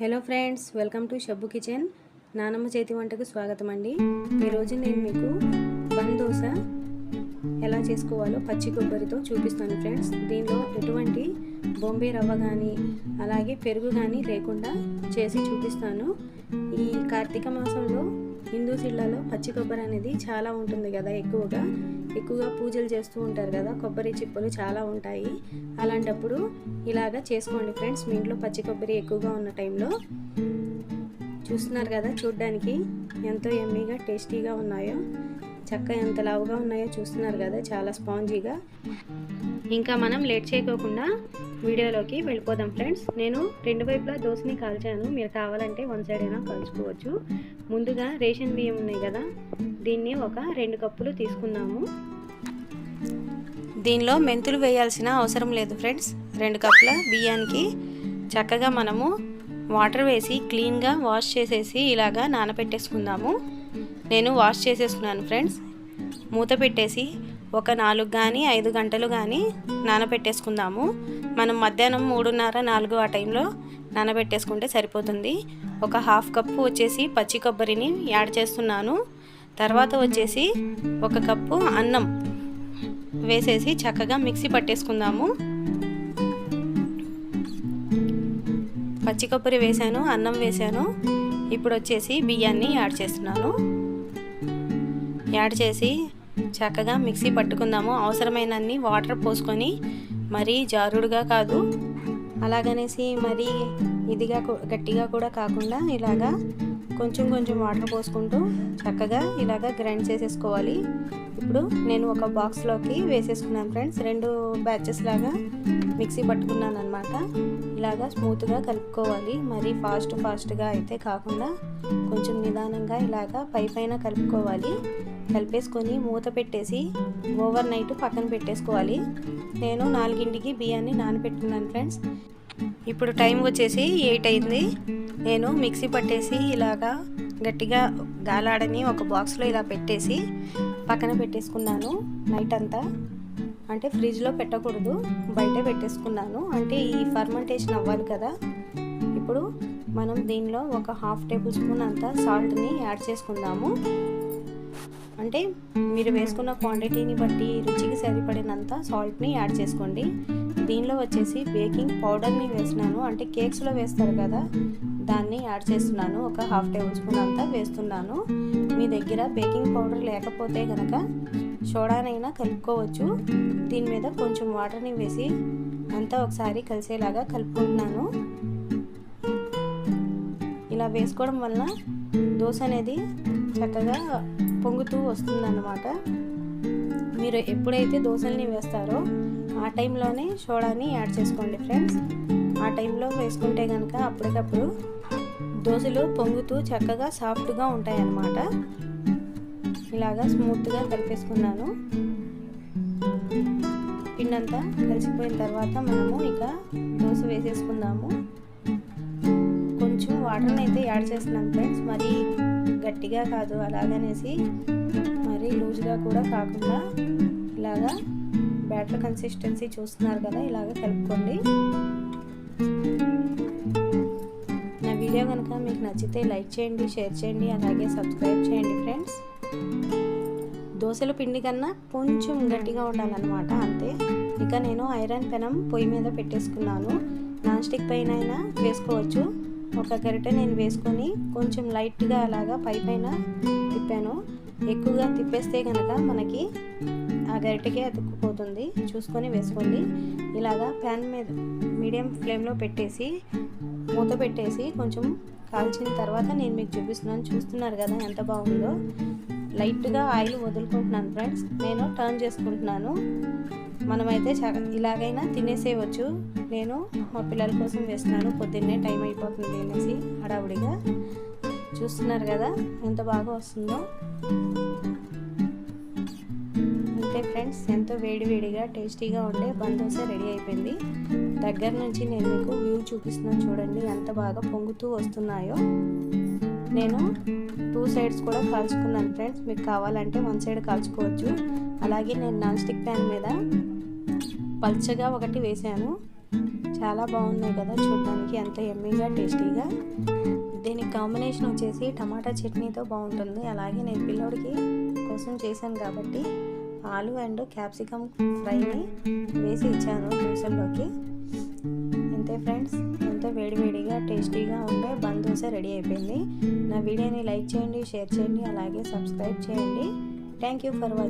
Hello friends welcome to Shabbu kitchen. నానమ్మ చేతి వంటకు స్వాగతం అండి ఈరోజు నేను మీకు బన్ దోశ ఎలా చేసుకోవాలో పచ్చి కొబ్బరితో చూపిస్తాను ఫ్రెండ్స్. దీనిలో ఎటువంటి బొంబే రవ్వ కానీ అలాగే పెరుగు కానీ లేకుండా చేసి చూపిస్తాను. ఈ కార్తీక మాసంలో హిందూస్ ఇళ్ళలో పచ్చి కొబ్బరి అనేది చాలా ఉంటుంది కదా ఎక్కువగా. ఎక్కువగా పూజలు చేస్తూ ఉంటారు కదా కొబ్బరి చిప్పలు చాలా ఉంటాయి. అలాంటప్పుడు ఇలాగా చేసుకోండి ఫ్రెండ్స్ మీ ఇంట్లో పచ్చి కొబ్బరి ఎక్కువగా ఉన్న టైంలో. చూస్తున్నారు కదా చూడ్డానికి ఎంతో ఎమ్మీగా టేస్టీగా ఉన్నాయో చక్క ఎంత లావుగా ఉన్నాయో చూస్తున్నారు కదా చాలా స్పాంజీగా. ఇంకా మనం లేట్ చేయకోకుండా వీడియోలోకి వెళ్ళిపోదాం ఫ్రెండ్స్. నేను రెండు వైపులా దోశని కాల్చాను. మీరు కావాలంటే వన్ సైడ్ అయినా కాల్చుకోవచ్చు ముందుగా రేషన్ బియ్యం ఉన్నాయి కదా దీన్ని ఒక రెండు కప్పులు తీసుకుందాము. దీనిలో మెంతులు వేయాల్సిన అవసరం లేదు ఫ్రెండ్స్. రెండు కప్పుల బియ్యానికి చక్కగా మనము వాటర్ వేసి క్లీన్గా వాష్ చేసేసి ఇలాగా నానబెట్టేసుకుందాము. నేను వాష్ చేసేసుకున్నాను ఫ్రెండ్స్. మూత పెట్టేసి ఒక నాలుగు కానీ ఐదు గంటలు కానీ నానబెట్టేసుకుందాము. మనం మధ్యాహ్నం మూడున్నర నాలుగు ఆ టైంలో నానబెట్టేసుకుంటే సరిపోతుంది. ఒక హాఫ్ కప్పు వచ్చేసి పచ్చి కొబ్బరిని యాడ్ చేస్తున్నాను. తర్వాత వచ్చేసి ఒక కప్పు అన్నం వేసేసి చక్కగా మిక్సీ పట్టేసుకుందాము. పచ్చి కొబ్బరి వేసాను అన్నం వేసాను ఇప్పుడు వచ్చేసి బియ్యాన్ని యాడ్ చేస్తున్నాను. యాడ్ చేసి చక్కగా మిక్సీ పట్టుకుందాము. అవసరమైనన్ని వాటర్ పోసుకొని మరీ జారుడుగా కాదు. అలాగనేసి మరీ ఇదిగా గట్టిగా కూడా కాకుండా ఇలాగా కొంచెం కొంచెం వాటర్ పోసుకుంటూ చక్కగా ఇలాగా గ్రైండ్ చేసేసుకోవాలి. ఇప్పుడు నేను ఒక బాక్స్లోకి వేసేసుకున్నాను ఫ్రెండ్స్. రెండు బ్యాచెస్ లాగా మిక్సీ పట్టుకున్నాను అనమాట ఇలాగా స్మూత్గా కలుపుకోవాలి. మరీ ఫాస్ట్ ఫాస్ట్గా అయితే కాకుండా కొంచెం నిదానంగా ఇలాగా పై పైన కలుపుకోవాలి. కలిపేసుకొని మూత పెట్టేసి ఓవర్ నైట్ పక్కన పెట్టేసుకోవాలి. నేను నాలుగింటికి బియ్యాన్ని నానబెట్టుకున్నాను ఫ్రెండ్స్. ఇప్పుడు టైం వచ్చేసి ఎయిట్ అయింది. నేను మిక్సీ పట్టేసి ఇలాగా గట్టిగా గాలాడని ఒక బాక్స్లో ఇలా పెట్టేసి పక్కన పెట్టేసుకున్నాను నైట్ అంతా. అంటే ఫ్రిడ్జ్లో పెట్టకూడదు బయట పెట్టేసుకున్నాను. అంటే ఈ ఫర్మెంటేషన్ అవ్వాలి కదా. ఇప్పుడు మనం దీనిలో ఒక హాఫ్ టేబుల్ స్పూన్ అంతా సాల్ట్ని యాడ్ చేసుకుందాము. అంటే మీరు వేసుకున్న క్వాంటిటీని బట్టి రుచికి సరిపడినంత సాల్ట్ని యాడ్ చేసుకోండి. దీనిలో వచ్చేసి బేకింగ్ పౌడర్ని వేసినాను అంటే కేక్స్లో వేస్తారు కదా దాన్ని యాడ్ చేస్తున్నాను. ఒక హాఫ్ టేబుల్ స్పూన్ అంతా వేస్తున్నాను. మీ దగ్గర బేకింగ్ పౌడర్ లేకపోతే కనుక సోడానైనా కలుపుకోవచ్చు. దీని మీద కొంచెం వాటర్ని వేసి అంతా ఒకసారి కలిసేలాగా కలుపుకుంటున్నాను. ఇలా వేసుకోవడం వలన దోశ అనేది చక్కగా పొంగుతూ వస్తుందన్నమాట. మీరు ఎప్పుడైతే దోశల్ని వేస్తారో ఆ టైంలోనే సోడాని యాడ్ చేసుకోండి ఫ్రెండ్స్. ఆ టైంలో వేసుకుంటే కనుక అప్పటికప్పుడు దోశలు పొంగుతూ చక్కగా సాఫ్ట్గా ఉంటాయన్నమాట. ఇలాగా స్మూత్గా కలిపేసుకున్నాను. పిండంతా కలిసిపోయిన తర్వాత మనము ఇక దోశ వేసేసుకుందాము. కొంచెం వాటర్ని అయితే యాడ్ చేస్తున్నాను ఫ్రెండ్స్. మరి గట్టిగా కాదు అలాగనేసి మరీ లూజ్గా కూడా కాకుండా ఇలాగా బ్యాటర్ కన్సిస్టెన్సీ చూస్తున్నారు కదా ఇలాగ కలుపుకోండి. నా వీడియో కనుక మీకు నచ్చితే లైక్ చేయండి షేర్ చేయండి అలాగే సబ్స్క్రైబ్ చేయండి ఫ్రెండ్స్. దోశల పిండి కన్నా కొంచెం గట్టిగా ఉండాలన్నమాట అంతే. ఇక నేను ఐరన్ పెనం పొయ్యి మీద పెట్టేసుకున్నాను. నాన్ స్టిక్ పైన అయినా వేసుకోవచ్చు. ఒక గరిటె నేను వేసుకొని కొంచెం లైట్గా అలాగా పై పైన తిప్పాను. ఎక్కువగా తిప్పేస్తే కనుక మనకి ఆ గరిటెకే అతుక్కుపోతుంది. చూసుకొని వేసుకోండి. ఇలాగా ప్యాన్ మీద మీడియం ఫ్లేమ్లో పెట్టేసి మూత పెట్టేసి కొంచెం కాల్చిన తర్వాత నేను మీకు చూపిస్తున్నాను. చూస్తున్నారు కదా ఎంత బాగుందో. లైట్గా ఆయిల్ వదులుకుంటున్నాను ఫ్రెండ్స్. నేను టర్న్ చేసుకుంటున్నాను. మనమైతే ఇలాగైనా తినేసేయవచ్చు. నేను మా పిల్లల కోసం వేస్తున్నాను. పొద్దున్నే టైం అయిపోతుంది అనేసి హడావుడిగా. చూస్తున్నారు కదా ఎంత బాగా వస్తుందో. అంతే ఫ్రెండ్స్ ఎంతో వేడివేడిగా టేస్టీగా ఉండే బందోస రెడీ అయిపోయింది. దగ్గర నుంచి నేను మీకు వ్యూ చూపిస్తున్నాను చూడండి ఎంత బాగా పొంగుతూ వస్తున్నాయో. నేను టూ సైడ్స్ కూడా కాల్చుకున్నాను ఫ్రెండ్స్. మీకు కావాలంటే వన్ సైడ్ కాల్చుకోవచ్చు. అలాగే నేను నాన్ స్టిక్ ప్యాన్ మీద పల్చగా ఒకటి వేసాను చాలా బాగున్నాయి కదా చూడడానికి ఎంత ఎమ్మీగా టేస్టీగా దీనికి కాంబినేషన్ వచ్చేసి టమాటా చట్నీతో బాగుంటుంది. అలాగే నేను పిల్లోడికి కోసం చేశాను కాబట్టి ఆలు అండ్ క్యాప్సికమ్ ఫ్రైని వేసి ఇచ్చాను దోశల్లోకి. అంతే ఫ్రెండ్స్. ఎంతో వేడివేడిగా టేస్టీగా ఉండే బన్ రెడీ అయిపోయింది. నా వీడియోని లైక్ చేయండి షేర్ చేయండి అలాగే సబ్స్క్రైబ్ చేయండి. Thank you for watching